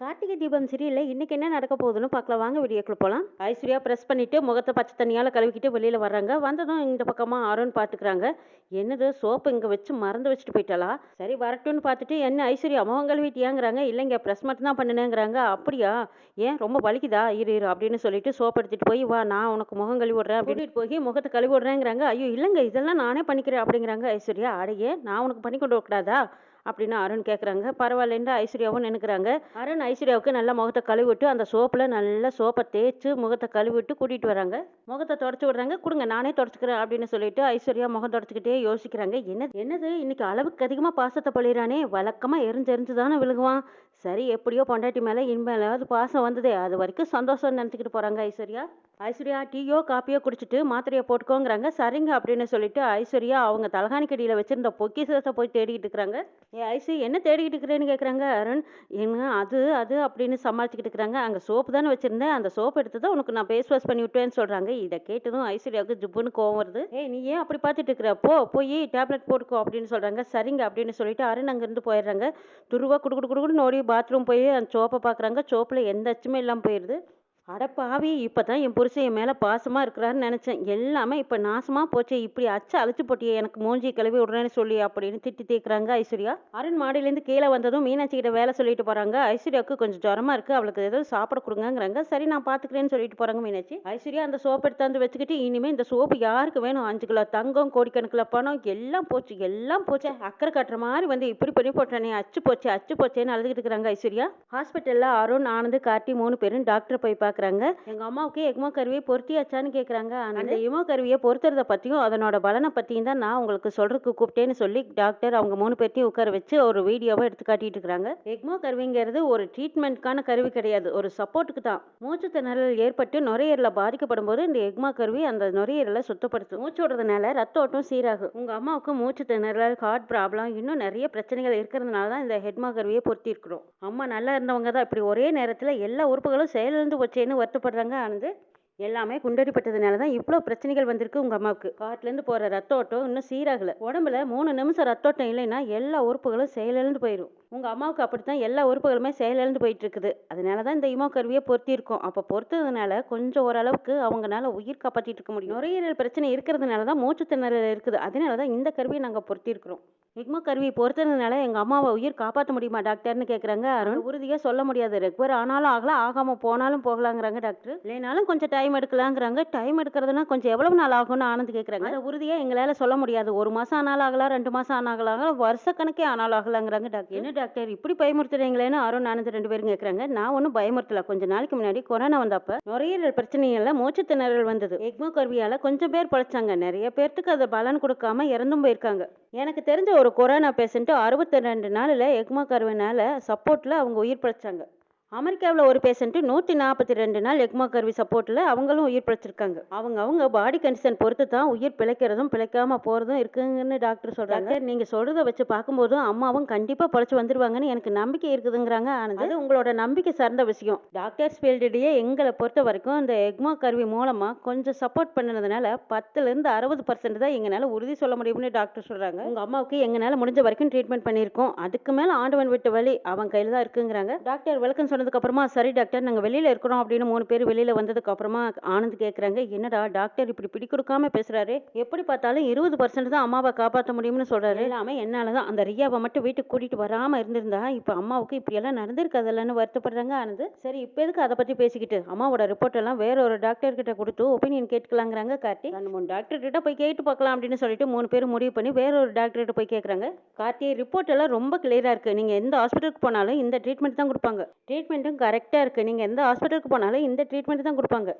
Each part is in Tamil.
கார்த்திகை தீபம் சீரியல்ல இன்னைக்கு என்ன நடக்க போகுதுன்னு பார்க்கலாம். வாங்க வீடியோக்குள்ள போகலாம் ஐஸ்வர்யா ப்ரெஸ் பண்ணிட்டு முகத்தை பச்சை தண்ணியால் கழுவிக்கிட்டு வெளியில் வர்றாங்க. வந்ததும் இந்த பக்கமாக ஆரோன்னு பார்த்துக்கிறாங்க. என்னது சோப்பு இங்கே வச்சு மறந்து வச்சுட்டு போயிட்டாளா? சரி வரட்டும்னு பார்த்துட்டு என்ன ஐஸ்வர்யா முகம் கழுவிட்டியாங்கிறாங்க. இல்லைங்க ப்ரெஸ் மட்டும் தான் பண்ணினேங்கிறாங்க. அப்படியா? ஏன்? ரொம்ப வலிக்குதா? இரு இரு அப்படின்னு சொல்லிட்டு சோப் எடுத்துகிட்டு போய் வா நான் உனக்கு முகம் கழுவி விட்றேன் அப்படின்னு போய் முகத்தை கழுவி விடுறேங்கிறாங்க ஐயோ இல்லைங்க இதெல்லாம் நானே பண்ணிக்கிறேன். அப்படிங்கிறாங்க ஐஸ்வர்யா. அடையே நான் உனக்கு பண்ணி கொண்டு வரக்கூடாதா? அப்படின்னு அருண் கேட்குறாங்க பரவாயில்லன்னு ஐஸ்வர்யாவும் நினைக்கிறாங்க அருண் ஐஸ்வர்யாவுக்கு நல்லா முகத்தை கழுவிட்டு அந்த சோப்பில் நல்லா சோப்பை தேய்ச்சி முகத்தை கழுவிட்டு கூட்டிகிட்டு வராங்க. முகத்தை தொடச்சி விடுறாங்க. கொடுங்க நானே தொடச்சிக்கிறேன் அப்படின்னு சொல்லிட்டு ஐஸ்வர்யா முகம் தொடச்சிக்கிட்டே யோசிக்கிறாங்க. என்ன என்னது? இன்னைக்கு அளவுக்கு அதிகமாக பாசத்தை பழிறானே வழக்கமாக எரிஞ்சு எரிஞ்சு தானே விழுகுவான். சரி எப்படியோ பொண்டாட்டி மேலே இனிமேலாவது பாசம் வந்ததே. அது வரைக்கும் சந்தோஷம் நினச்சிக்கிட்டு போகிறாங்க ஐஸ்வர்யா. ஐஸ்வர்யா டீயோ காப்பியோ குடிச்சிட்டு மாத்திரையை போட்டுக்கோங்கிறாங்க. சரிங்க அப்படின்னு சொல்லிட்டு ஐஸ்வர்யா அவங்க தலகாணிக்கடியில் வச்சிருந்த பொக்கிசத்தை போய் தேடிக்கிட்டு இருக்கிறாங்க. ஏ ஐசு என்ன தேடிக்கிட்டு இருக்கிறேன்னு கேட்குறாங்க அருண் என்ன அது அது அப்படின்னு சமாளிச்சுக்கிட்டு இருக்கிறாங்க. அங்கே சோப்பு தானே வச்சுருந்தேன். அந்த சோப்பு எடுத்து தான் உனக்கு நான் ஃபேஸ் வாஷ் பண்ணி விட்டேன்னு சொல்கிறாங்க இதை கேட்டதும் ஐஸ்வர்யாவுக்கு ஜிப்புன்னு கோவம் வருது. ஏய் நீ ஏன் அப்படி பார்த்துட்டு இருக்கிற? போ போய் டேப்லெட் போட்டுக்கோ அப்படின்னு சொல்கிறாங்க சரிங்க அப்படின்னு சொல்லிட்டு அருண் அங்கேருந்து போயிடுறாங்க. துருவா குடு குடு குடுன்னு ஓடி பாத்ரூம் போய் அந்த சோப்பை பார்க்குறாங்க சோப்பில் எந்த அச்சுமே இல்லாமல் போயிடுது அட பாவி இப்போ தான் என் புருஷன் என் மேலே பாசமாக இருக்கிறாருன்னு நினச்சேன். எல்லாமே இப்போ நாசமாக போச்சு இப்படி அச்சு அழைச்சி போட்டியே எனக்கு மூஞ்சி கிளவி விடுறேன்னு சொல்லி அப்படின்னு திட்டி தேய்க்கிறாங்க ஐஸ்வர்யா. அருண் மாடியிலேருந்து கீழே வந்ததும் மீனாட்சி கிட்ட வேலை சொல்லிட்டு போகிறாங்க ஐஸ்வர்யாவுக்கு கொஞ்சம் ஜுரமா இருக்குது அவளுக்கு ஏதாவது சாப்பிட கொடுங்கங்கிறாங்க. சரி நான் பார்த்துக்கிறேன்னு சொல்லிட்டு போகிறாங்க மீனாட்சி. ஐஸ்வர்யா அந்த சோப்பு எடுத்தாந்து வச்சுக்கிட்டு இனிமேல் இந்த சோப்பு யாருக்கு வேணும்? அஞ்சு கிலோ தங்கம் கோடிக்கணக்கில் பணம் எல்லாம் போச்சு எல்லாம் போச்சு. அக்கறை கட்டுற மாதிரி வந்து இப்படி பண்ணி போட்டானே அச்சு போச்சு அச்சு போச்சேன்னு அழுதுகிட்டு இருக்கிறாங்க ஐஸ்வர்யா. ஹாஸ்பிட்டலில் அருண் ஆனந்த் கார்த்தி மூணு பேரும் டாக்டர் போய் பார்க்க பார்க்குறாங்க எங்கள் அம்மாவுக்கு எக்மோ கருவியை பொருத்தியாச்சான்னு கேட்குறாங்க அந்த எமோ கருவியை பொருத்துறத பற்றியும் அதனோட பலனை பற்றியும் தான் நான் உங்களுக்கு சொல்கிறதுக்கு கூப்பிட்டேன்னு சொல்லி டாக்டர் அவங்க மூணு பேர்த்தையும் உட்கார வச்சு ஒரு வீடியோவை எடுத்து காட்டிட்டு இருக்காங்க. எக்மோ கருவிங்கிறது ஒரு ட்ரீட்மெண்ட்கான கருவி கிடையாது. ஒரு சப்போர்ட்டுக்கு தான். மூச்சு திணறல் ஏற்பட்டு நுரையீரலில் பாதிக்கப்படும் போது இந்த எக்மா கருவி அந்த நுரையீரலை சுத்தப்படுத்தும். மூச்சு விடுறதுனால ரத்த ஓட்டம் சீராகும். உங்கள் அம்மாவுக்கு மூச்சு திணறல் ஹார்ட் ப்ராப்ளம் இன்னும் நிறைய பிரச்சனைகள் இருக்கிறதுனால தான் இந்த ஹெட்மா கருவியை பொருத்தி இருக்கிறோம் அம்மா நல்லா இருந்தவங்க தான். இப்படி ஒரே நேரத்தில் எல்லா உறுப்புகளும் செயலிழந்து போச்சேன்னு வருத்தப்படுறாங்க. ஆனது எல்லாமே குண்டடிப்பட்டதுனால தான் இவ்வளோ பிரச்சனைகள் வந்திருக்கு உங்கள் அம்மாவுக்கு. காட்டிலேருந்து போகிற ரத்த ஓட்டம் இன்னும் சீராகலை. உடம்புல மூணு நிமிஷம் ரத்த ஓட்டம் இல்லைன்னா எல்லா உறுப்புகளும் செயலிழந்து போயிடும் உங்கள் அம்மாவுக்கு அப்படி தான் எல்லா உறுப்புகளுமே செயலிழந்து போயிட்டு இருக்குது அதனால தான் இந்த இமோ கருவியை பொருத்தியிருக்கோம். அப்போ பொறுத்ததுனால கொஞ்சம் ஓரளவுக்கு அவங்கனால உயிர் காப்பாற்றிட்டு இருக்க முடியும். நுரையீரல் பிரச்சனை இருக்கிறதுனால தான் மூச்சு திணறல் இருக்குது. அதனால தான் இந்த கருவியை நாங்கள் பொருத்தியிருக்கிறோம். இக்மோ கருவி பொறுத்ததுனால எங்கள் அம்மாவை உயிர் காப்பாற்ற முடியுமா டாக்டர்னு கேட்குறாங்க அருண் உறுதியாக சொல்ல முடியாது. ரெக்வர் ஆனாலும் ஆகலாம் ஆகாமல் போனாலும் போகலாங்கிறாங்க டாக்டர். இல்லைனாலும் கொஞ்சம் டைம் எடுக்கலாங்கிறாங்க. டைம் எடுக்கிறதுனா கொஞ்சம் எவ்வளவு நாள் ஆகும்னு ஆனந்த் கேட்குறாங்க அதை உறுதியாக எங்களால் சொல்ல முடியாது. ஒரு மாதம் ஆனாலும் ஆகலாம் ரெண்டு மாதம் ஆனாலும் வருஷக்கணக்கே ஆனாலும் ஆகலாங்கிறாங்க டாக்டர். என்ன டாக்டர் இப்படி பயமுறுத்துறீங்களேன்னு ஆரோ ஆனந்த் ரெண்டு பேரும் கேட்குறாங்க நான் ஒன்றும் பயமுறுத்தல. கொஞ்ச நாளைக்கு முன்னாடி கொரோனா வந்தப்ப நுரையீரல் பிரச்சனையில மூச்சு திணறல் வந்தது. எக்மோ கருவியால் கொஞ்சம் பேர் பழைச்சாங்க. நிறைய பேர்த்துக்கு அது பலன் கொடுக்காம இறந்தும் போயிருக்காங்க. எனக்கு தெரிஞ்ச ஒரு கொரோனா பேஷண்ட்டு அறுபத்தி ரெண்டு நாளில் எக்மோ கருவினால சப்போர்ட்டில் அவங்க உயிர் பிழைச்சாங்க. அமெரிக்காவில் ஒரு பேஷண்ட்டு நூற்றி நாற்பத்தி ரெண்டு நாள் எக்மோ கருவி சப்போர்ட்டில் அவங்களும் உயிர் பிழைச்சிருக்காங்க. அவங்க அவங்க பாடி கண்டிஷன் பொறுத்து தான் உயிர் பிழைக்கிறதும் பிழைக்காம போகிறதும் இருக்குங்கன்னு டாக்டர் சொல்கிறாங்க நீங்கள் சொல்கிறத வச்சு பார்க்கும்போதும் அம்மாவும் கண்டிப்பாக பிழைச்சி வந்துருவாங்கன்னு எனக்கு நம்பிக்கை இருக்குதுங்கிறாங்க ஆனது அது உங்களோட நம்பிக்கை சார்ந்த விஷயம். டாக்டர்ஸ் ஃபீல்டுலேயே எங்களை பொறுத்த வரைக்கும் இந்த எக்மோ கருவி மூலமாக கொஞ்சம் சப்போர்ட் பண்ணதுனால பத்துலேருந்து அறுபது பர்சன்ட் தான் எங்களால் உறுதி சொல்ல முடியும்னு டாக்டர் சொல்கிறாங்க உங்கள் அம்மாவுக்கு எங்களால் முடிஞ்ச வரைக்கும் ட்ரீட்மெண்ட் பண்ணியிருக்கோம். அதுக்கு மேலே ஆண்டவன் விட்டு வழி அவன் கையில் தான் இருக்குங்கிறாங்க. டாக்டர் விளக்கம் சொன்னதுக்கப்புறமா சரி டாக்டர் நாங்கள் வெளியில் இருக்கிறோம் அப்படின்னு மூணு பேர் வெளியில் வந்ததுக்கப்புறமா ஆனந்த் கேட்குறாங்க என்னடா டாக்டர் இப்படி பிடி கொடுக்காம பேசுகிறாரு எப்படி பார்த்தாலும் இருபது பர்சன்ட் தான் அம்மாவை காப்பாற்ற முடியும்னு சொல்கிறாரு எல்லாமே என்னால தான். அந்த ரியாவை மட்டும் வீட்டுக்கு கூட்டிகிட்டு வராமல் இருந்திருந்தா இப்போ அம்மாவுக்கு இப்படியெல்லாம் நடந்திருக்காதில்லன்னு நடந்திருக்காதுல்லன்னு வருத்தப்படுறாங்க ஆனந்த். சரி இப்போ எதுக்கு அதை பற்றி பேசிக்கிட்டு? அம்மாவோட ரிப்போர்ட் எல்லாம் வேற ஒரு டாக்டர் கிட்ட கொடுத்து ஒப்பீனியன் கேட்கலாங்கிறாங்க கார்த்தி. ரெண்டு மூணு டாக்டர் கிட்ட போய் கேட்டு பார்க்கலாம் அப்படின்னு சொல்லிட்டு மூணு பேர் முடிவு பண்ணி வேற ஒரு டாக்டர் கிட்ட போய் கேட்குறாங்க கார்த்தி ரிப்போர்ட் எல்லாம் ரொம்ப கிளியராக இருக்குது நீங்கள் எந்த ஹாஸ்பிட்டலுக்கு போனாலும் இந்த ட்ரீட்மெண்ட் தான் கொடுப்பாங்க. ட்ரீட் ட்ரீட்மெண்ட்டும் கரெக்டாக இருக்குது நீங்கள் எந்த ஹாஸ்பிட்டலுக்கு போனாலும் இந்த ட்ரீட்மெண்ட் தான் கொடுப்பாங்க.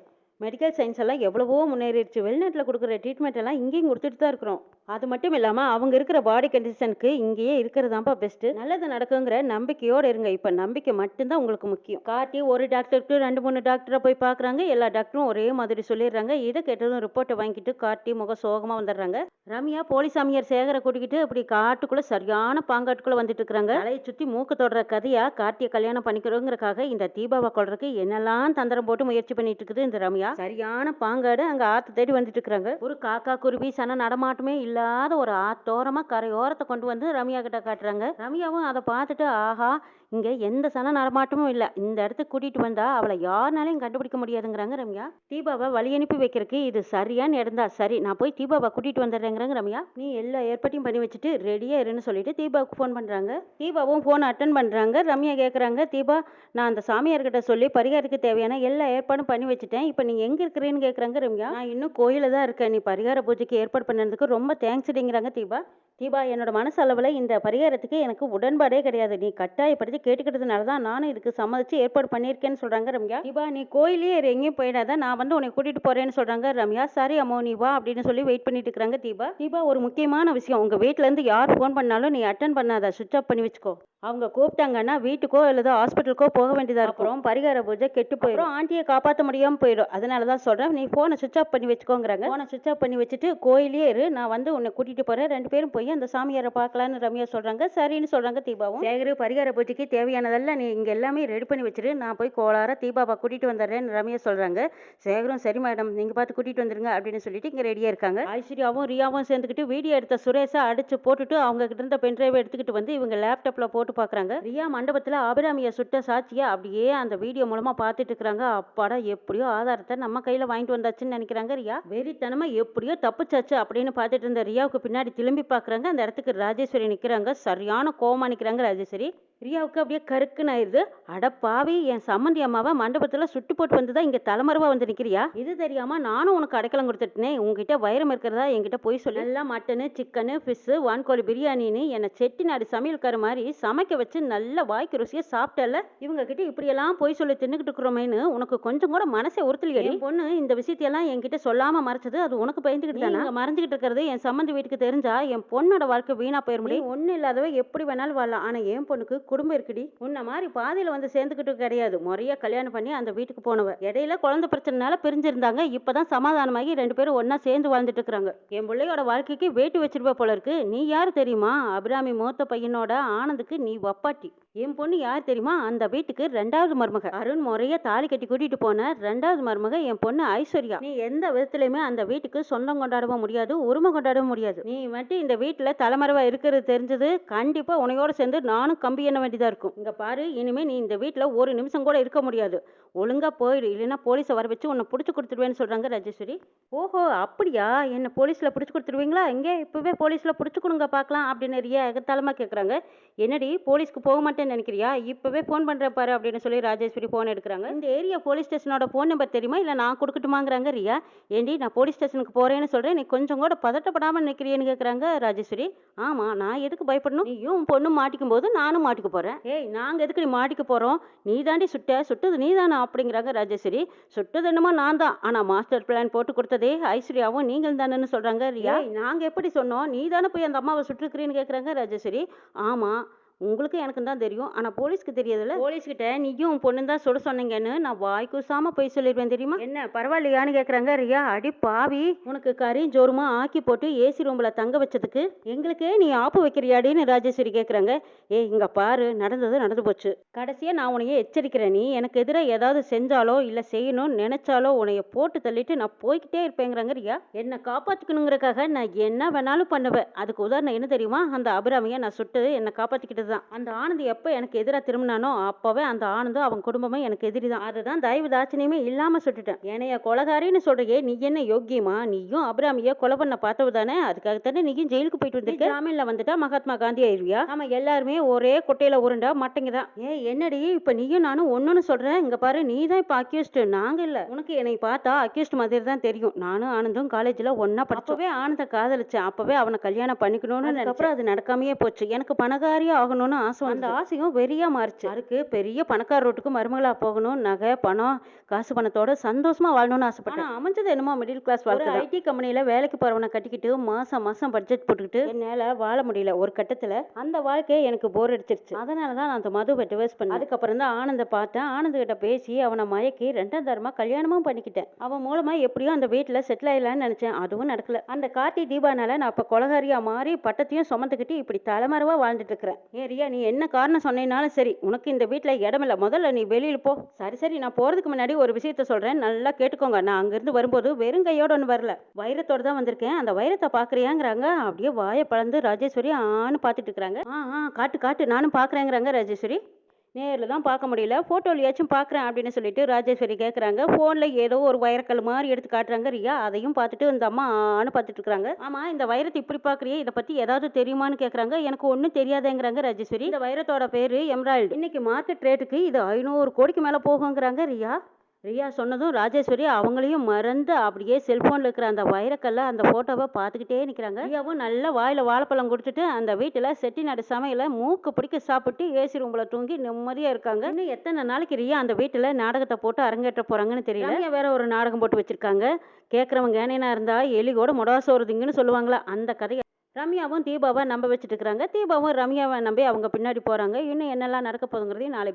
மெடிக்கல் சயின்ஸ் எல்லாம் எவ்வளவோ முன்னேறிடுச்சு. வெளிநாட்டில் கொடுக்குற ட்ரீட்மெண்ட் எல்லாம் இங்கேயும் கொடுத்துட்டு தான் இருக்கிறோம். அது மட்டும் இல்லாமல் அவங்க இருக்கிற பாடி கண்டிஷனுக்கு இங்கேயே இருக்கிறதாப்பா பெஸ்ட்டு நல்லது நடக்குங்கிற நம்பிக்கையோடு இருங்க. இப்போ நம்பிக்கை மட்டும்தான் உங்களுக்கு முக்கியம். காட்டி ஒரு டாக்டருக்கு ரெண்டு மூணு டாக்டரை போய் பார்க்குறாங்க எல்லா டாக்டரும் ஒரே மாதிரி சொல்லிடுறாங்க. இதை கேட்டதும் ரிப்போர்ட்டை வாங்கிட்டு காட்டி முக சோகமாக வந்துடுறாங்க. ரம்யா போலீசாமியார் சேகரை கூட்டிக்கிட்டு அப்படி காட்டுக்குள்ளே சரியான பாங்காட்டுக்குள்ளே வந்துட்டு இருக்கிறாங்க. அலையை சுற்றி மூக்கு தொடர கதையாக காட்டியை கல்யாணம் பண்ணிக்கிறோங்கிறக்காக இந்த தீபாவை கொள்றதுக்கு என்னெல்லாம் தந்திரம் போட்டு முயற்சி பண்ணிட்டு இருக்குது இந்த ரம்யா. சரியான பாங்காடு அங்கே ஆற்று தேடி வந்துட்டு இருக்கிறாங்க. ஒரு காக்கா குருவி சன நடமாட்டமே இல்லை. இல்லாத ஒரு ஆத்தோரமாக கரையோரத்தை கொண்டு வந்து ரம்யா கிட்ட காட்டுறாங்க. ரம்யாவும் அதை பார்த்துட்டு ஆஹா இங்கே எந்த சன நடமாட்டமும் இல்லை. இந்த இடத்துக்கு கூட்டிகிட்டு வந்தால் அவளை யாருனாலையும் கண்டுபிடிக்க முடியாதுங்கிறாங்க ரம்யா. தீபாவை வழி அனுப்பி வைக்கிறதுக்கு இது சரியான இடம் தான் சரி நான் போய் தீபாவை கூட்டிகிட்டு வந்துடுறேங்கிறாங்க ரம்யா. நீ எல்லா ஏற்பாட்டையும் பண்ணி வச்சுட்டு ரெடியாக இருன்னு சொல்லிட்டு தீபாவுக்கு ஃபோன் பண்ணுறாங்க தீபாவும் ஃபோன் அட்டன் பண்ணுறாங்க ரம்யா கேட்குறாங்க தீபா நான் அந்த சாமியார்கிட்ட சொல்லி பரிகாரத்துக்கு தேவையான எல்லா ஏற்பாடும் பண்ணி வச்சுட்டேன். இப்போ நீங்கள் எங்கே இருக்கிறேன்னு கேட்குறாங்க ரம்யா. நான் இன்னும் கோயிலில் தான் இருக்கேன். நீ பரிகார பூஜைக்கு ஏற்பாடு பண்ணதுக்கு ரொம்ப தேங்க்ஸ்டிங்கிறாங்க தீபா. தீபா என்னோட மனசளவில் இந்த பரிகாரத்துக்கு எனக்கு உடன்பாடே கிடையாது. நீ கட்டாயப்படுத்தி கேட்டுக்கிட்டதுனால தான் நானும் இதுக்கு சம்மதிச்சு ஏற்பாடு பண்ணியிருக்கேன்னு சொல்கிறாங்க ரம்யா. தீபா நீ கோயிலே எங்கேயும் போயிடாத. நான் வந்து உன்னை கூட்டிகிட்டு போகிறேன்னு சொல்கிறாங்க ரம்யா. சரி அம்மோ நீ வா அப்படின்னு சொல்லி வெயிட் பண்ணிட்டு இருக்கிறாங்க தீபா. தீபா ஒரு முக்கியமான விஷயம். உங்கள் வீட்டிலேருந்து யார் ஃபோன் பண்ணாலும் நீ அட்டன் பண்ணாத. சுவிச் ஆஃப் பண்ணி வச்சுக்கோ. அவங்க கூப்பிட்டாங்கன்னா வீட்டுக்கோ இல்லதோ ஹாஸ்பிட்டலுக்கோ போக வேண்டியதாக இருக்கும். பரிகார பூஜை கெட்டு போயிடும் ஆண்டியை காப்பாற்ற முடியாமல் போயிடும். அதனால தான் சொல்கிறேன் நீ ஃபோனை சுவிச் ஆஃப் பண்ணி வச்சுக்கோங்கிறாங்க. ஃபோனை சுவிச் ஆஃப் பண்ணி வச்சுட்டு கோயிலே இரு. நான் வந்து உன்னை கூட்டிகிட்டு போகிறேன் ரெண்டு பேரும் போய் அந்த சாமியாரை பார்க்கலான்னு ரம்யா சொல்கிறாங்க சரின்னு சொல்கிறாங்க தீபாவும். சேகரு பரிகார பூஜைக்கு தேவையானதெல்லாம் நீ இங்கே எல்லாமே ரெடி பண்ணி வச்சிரு. நான் போய் கோளார தீபாவை கூட்டிகிட்டு வந்துடுறேன்னு ரம்யா சொல்கிறாங்க சேகரும் சரி மேடம் நீங்கள் பார்த்து கூட்டிகிட்டு வந்துருங்க அப்படின்னு சொல்லிட்டு இங்கே ரெடியாக இருக்காங்க. ஐஸ்வர்யாவும் ரியாவும் சேர்ந்துக்கிட்டு வீடியோ எடுத்த சுரேஷை அடிச்சு போட்டுட்டு அவங்க கிட்ட இருந்த பென்ட்ரைவை எடுத்துக்கிட்டு வந்து இவங்க லேப்டாப்பில் போட்டு பார்க்குறாங்க ரியா மண்டபத்தில் அபிராமியை சுட்ட சாட்சியை அப்படியே அந்த வீடியோ மூலமாக பார்த்துட்டு இருக்கிறாங்க. அப்பாடா எப்படியோ ஆதாரத்தை நம்ம கையில் வாங்கிட்டு வந்தாச்சுன்னு நினைக்கிறாங்க ரியா. வெறித்தனமாக எப்படியோ தப்புச்சாச்சு அப்படின்னு பார்த்துட்டு இருந்த ரியாவுக்கு பின்னாடி திரும்பி பார்க்குறாங்க அந்த இடத்துக்கு ராஜேஸ்வரி நிற்கிறாங்க சரியான கோவமா நிற்கிறாங்க ராஜேஸ்வரி. ரியாவுக்கு அப்படியே கருக்குன்னு ஆயிடுது. அட பாவி என் சம்மந்தி அம்மாவை மண்டபத்தில் சுட்டு போட்டு வந்து தான் இங்கே தலைமறைவா வந்து நிற்கிறியா இது தெரியாமல் நானும் உனக்கு அடைக்கலம் கொடுத்துட்டேனே. உங்ககிட்ட வைரம் இருக்கிறதா என்கிட்ட போய் சொல்லி. எல்லாம் மட்டனு சிக்கனு ஃபிஷ்ஷு வான்கோழி பிரியாணின்னு என்னை செட்டிநாடு சமையல்கார மாதிரி சமைக்க வச்சு நல்ல வாய்க்கு ருசியாக சாப்பிட்டல இவங்க கிட்ட இப்படியெல்லாம் போய் சொல்லி தின்னுக்கிட்டு இருக்கிறோமேன்னு உனக்கு கொஞ்சம் கூட மனசே உறுத்தலையடி. என் பொண்ணு இந்த விஷயத்தையெல்லாம் என்கிட்ட சொல்லாமல் மறைச்சது அது உனக்கு பயந்துக்கிட்டு தானே? மறைஞ்சிக்கிட்டு இருக்கிறது என் சம்மந்தி வீட்டுக்கு தெரிஞ்சா என் பொண்ணோட வாழ்க்கை வீணா போயிட முடியும் ஒன்றும் இல்லாதவ எப்படி வேணாலும் வாழலாம். ஆனால் என் பொண்ணுக்கு குடும்பம் இருக்குடி. உன்ன மாதிரி பாதியில் வந்து சேர்ந்துக்கிட்டு கிடையாது. முறையா கல்யாணம் பண்ணி அந்த வீட்டுக்கு போனவ. இடையில குழந்தை பிரச்சனைனால பிரிஞ்சிருந்தாங்க. இப்பதான் சமாதானமாகி ரெண்டு பேரும் ஒன்றா சேர்ந்து வாழ்ந்துட்டு இருக்கிறாங்க. என் பிள்ளையோட வாழ்க்கைக்கு வேட்டு வச்சிருப்ப போல இருக்கு. நீ யார் தெரியுமா? அபிராமி மூத்த பையனோட ஆனந்துக்கு நீ வப்பாட்டி. என் பொண்ணு யார் தெரியுமா? அந்த வீட்டுக்கு ரெண்டாவது மருமக. அருண் முறையா தாலி கட்டி கூட்டிட்டு போன ரெண்டாவது மருமக என் பொண்ணு ஐஸ்வர்யா. நீ எந்த விதத்துலயுமே அந்த வீட்டுக்கு சொந்தம் கொண்டாடவும் முடியாது உரிமை கொண்டாடவும் முடியாது. நீ மட்டும் இந்த வீட்டுல தலைமறைவா இருக்கிறது தெரிஞ்சது. கண்டிப்பா உனையோட சேர்ந்து நானும் கம்பி பண்ண வேண்டியதா இருக்கும். இங்க பாரு இனிமே நீ இந்த வீட்டுல ஒரு நிமிஷம் கூட இருக்க முடியாது. ஒழுங்காக போயிடு. இல்லைன்னா போலீஸை வர வச்சு உன்னை பிடிச்சி கொடுத்துருவேன்னு சொல்கிறாங்க ராஜேஸ்வரி. ஓஹோ அப்படியா? என்னை போலீஸில் பிடிச்சி கொடுத்துருவீங்களா எங்கே? இப்போவே போலீஸில் பிடிச்சி கொடுங்க பார்க்கலாம் அப்படின்னு ரியா எகத்தாளமா கேட்குறாங்க என்னடி போலீஸ்க்கு போக மாட்டேன்னு நினைக்கிறியா? இப்போவே ஃபோன் பண்ணுற பாரு அப்படின்னு சொல்லி ராஜேஸ்வரி ஃபோன் எடுக்கிறாங்க. இந்த ஏரியா போலீஸ் ஸ்டேஷனோட ஃபோன் நம்பர் தெரியுமா? இல்லை நான் கொடுக்கட்டுமாங்கிறாங்க ரியா. ஏண்டி நான் போலீஸ் ஸ்டேஷனுக்கு போகிறேன்னு சொல்கிறேன் நீ கொஞ்சம் கூட பதட்டப்படாமல் நிற்கிறியன்னு கேட்குறாங்க ராஜேஸ்வரி. ஆமாம் நான் எதுக்கு பயப்படணும்? நீயும் பொண்ணும் பொண்ணு மாட்டிக்கும் போது நானும் மாட்டிக்க போகிறேன் ஏய் நாங்க எதுக்கு நீ மாட்டிக்க போகிறோம் நீ தாண்டி சுட்ட. சுட்டது நீ தானே அப்படிங்கிறாங்க ராஜேஸ்வரி. சுட்டது என்னமோ நான் தான் ஆனா மாஸ்டர் பிளான் போட்டு கொடுத்ததே ஐஸ்வர்யாவும் நீங்கள் தானேன்னு சொல்றாங்க ரியா. நாங்கள் நாங்க எப்படி சொன்னோம்? நீ தானே போய் அந்த அம்மாவை சுட்டுருக்குறீன்னு கேட்குறாங்க ராஜேஸ்வரி. ஆமா உங்களுக்கு எனக்கு தான் தெரியும். ஆனால் போலீஸ்க்கு தெரியாதுல்ல? போலீஸ்கிட்ட நீயும் உன் பொண்ணு தான் சுட சொன்னீங்கன்னு நான் வாய் கூசாம போய் சொல்லிடுவேன் தெரியுமா? என்ன பரவாயில்லையான்னு கேட்குறாங்க ரியா? அடி பாவி. உனக்கு கறி ஜோருமா ஆக்கி போட்டு ஏசி ரூமில் தங்க வச்சதுக்கு எங்களுக்கே நீ ஆப்பு வைக்கிறியாடின்னு ராஜேஸ்வரி கேட்குறாங்க ஏய் இங்க பாரு நடந்தது நடந்து போச்சு. கடைசியாக நான் உன்னைய எச்சரிக்கிறேன் நீ. எனக்கு எதிராக ஏதாவது செஞ்சாலோ இல்லை செய்யணும்னு நினைச்சாலோ உன்னைய போட்டு தள்ளிட்டு நான் போய்கிட்டே இருப்பேங்கிறாங்க ரியா. என்னை காப்பாற்றிக்கணுங்கிறக்காக நான் என்ன வேணாலும் பண்ணுவேன். அதுக்கு உதாரணம் என்ன தெரியுமா? அந்த அபிராமியை நான் சுட்டது என்னை காப்பாற்றிக்கிட்டு தான் அந்த ஆனந்த் எப்போ எனக்கு எதிராக திரும்பினானோ அப்போவே அந்த ஆனந்தும் அவன் குடும்பமும் எனக்கு எதிரி தான். அதுதான் தயவு தாட்சணியமே இல்லாமல் சுட்டுட்டேன் என்னைய கொலகாரின்னு சொல்றியே நீ என்ன யோக்கியமா? நீயும் அபிராமியை கொலை பண்ண பார்த்தவு தானே? அதுக்காகத்தானே நீயும் ஜெயிலுக்கு போயிட்டு வந்திருக்க? ஜாமீன்ல வந்துட்டா மகாத்மா காந்தி ஆயிருவியா? ஆமா எல்லாருமே ஒரே கொட்டையில உருண்டா மட்டைங்க தான். ஏ என்னடி? இப்ப நீயும் நானும் ஒண்ணுன்னு சொல்றேன். இங்க பாரு நீ தான் இப்ப அக்யூஸ்ட் நாங்க இல்ல. உனக்கு என்னை பார்த்தா அக்யூஸ்ட் மாதிரி தான் தெரியும். நானும் ஆனந்தும் காலேஜ்ல ஒன்னா படிச்சவே ஆனந்த காதலிச்சேன். அப்பவே அவனை கல்யாணம் பண்ணிக்கணும்னு அதுக்கப்புறம் அது நடக்காமையே போச்சு. எனக்கு பணக்காரியா ஆகணும்னு ஆசை அந்த ஆசையும் வெறியா மாறுச்சு. அதுக்கு பெரிய பணக்கார ரோட்டுக்கு மருமகளா போகணும் நகை பணம் காசு பணத்தோட சந்தோஷமா வாழணும்னு ஆசைப்பட்டேன். ஆனா அமைஞ்சது என்னமோ மிடில் கிளாஸ் வாழ்க்கை ஐடி கம்பெனில வேலைக்கு போறவனை கட்டிக்கிட்டு மாசம் மாசம் பட்ஜெட் போட்டுக்கிட்டு என்னால வாழ முடியல ஒரு கட்டத்துல. அந்த வாழ்க்கையை எனக்கு போர் அடிச்சிருச்சு. அதனால தான் நான் அந்த மதுவை டிவைஸ் பண்ணேன். அதுக்கப்புறம் தான் ஆனந்த பார்த்தேன். ஆனந்த கிட்ட பேசி அவனை மயக்கி ரெண்டாம் தரமா கல்யாணமும் பண்ணிக்கிட்டேன். அவன் மூலமா எப்படியும் அந்த வீட்டுல செட்டில் ஆயிடலாம்னு நினைச்சேன். அதுவும் நடக்கல. அந்த கார்த்தி தீபானால நான் இப்ப கொலகாரியா மாறி பட்டத்தையும் சுமந்துக்கிட்டு இப்படி தலைமறைவா வாழ்ந்துட்டு இருக்கிறேன். ஏ சரியா? நீ என்ன காரணம் சொன்னேனாலும் சரி உனக்கு இந்த வீட்டில் இடமில்ல முதல்ல நீ வெளியில் போ. சரி சரி நான் போகிறதுக்கு முன்னாடி ஒரு விஷயத்த சொல்கிறேன் நல்லா கேட்டுக்கோங்க. நான் அங்கேருந்து வரும்போது வெறும் கையோட ஒன்று வரல. வைரத்தோட தான் வந்திருக்கேன். அந்த வைரத்தை பார்க்குறியாங்கிறாங்க அப்படியே வாயை பழந்து ராஜேஸ்வரி ஆன்னு பார்த்துட்டு இருக்கிறாங்க. ஆ ஆ காட்டு காட்டு. நானும் பார்க்குறேங்கிறாங்க ராஜேஸ்வரி. நேரில் தான் பார்க்க முடியல. ஃபோட்டோலையாச்சும் பார்க்குறேன் அப்படின்னு சொல்லிட்டு ராஜேஸ்வரி கேட்குறாங்க ஃபோனில் ஏதோ ஒரு வைரக்கல் மாதிரி எடுத்து காட்டுறாங்க ரியா. அதையும் பார்த்துட்டு இந்த அம்மா ஆன்னு பார்த்துட்டு இருக்காங்க. ஆமாம் இந்த வைரத்தை இப்படி பார்க்குறியே? இதை பற்றி ஏதாவது தெரியுமான்னு கேட்குறாங்க எனக்கு ஒன்றும் தெரியாதேங்கிறாங்க ராஜேஸ்வரி. இந்த வைரத்தோட பேர் எம்ராய்டு இன்னைக்கு மார்க்கெட் ரேட்டுக்கு இது ஐநூறு கோடிக்கு மேலே போகுங்கிறாங்க ரியா. ரியா சொன்னதும் ராஜேஸ்வரி அவங்களையும் மறந்து அப்படியே செல்ஃபோனில் இருக்கிற அந்த வைரக்கல்ல அந்த ஃபோட்டோவை பார்த்துக்கிட்டே நிற்கிறாங்க ரியாவும் நல்ல வாயில் வாழைப்பழம் கொடுத்துட்டு அந்த வீட்டில் செட்டிநாடு சமையலை மூக்கு பிடிக்க சாப்பிட்டு ஏசி ரூமில் தூங்கி நிம்மதியாக இருக்காங்க. இன்னும் எத்தனை நாளைக்கு ரியா அந்த வீட்டில் நாடகத்தை போட்டு அரங்கேற்ற போகிறாங்கன்னு தெரியல. வேற ஒரு நாடகம் போட்டு வச்சிருக்காங்க. கேட்குறவங்க ஏனேனா இருந்தால் எலிகோட முடவாசம் சொல்லுவாங்களா? அந்த கதையை ரம்யாவும் தீபாவை நம்ப வச்சுட்டு இருக்கிறாங்க. தீபாவும் ரம்யாவை நம்பி அவங்க பின்னாடி போகிறாங்க இன்னும் என்னெல்லாம் நடக்க போகுதுங்கிறதையும் நாளை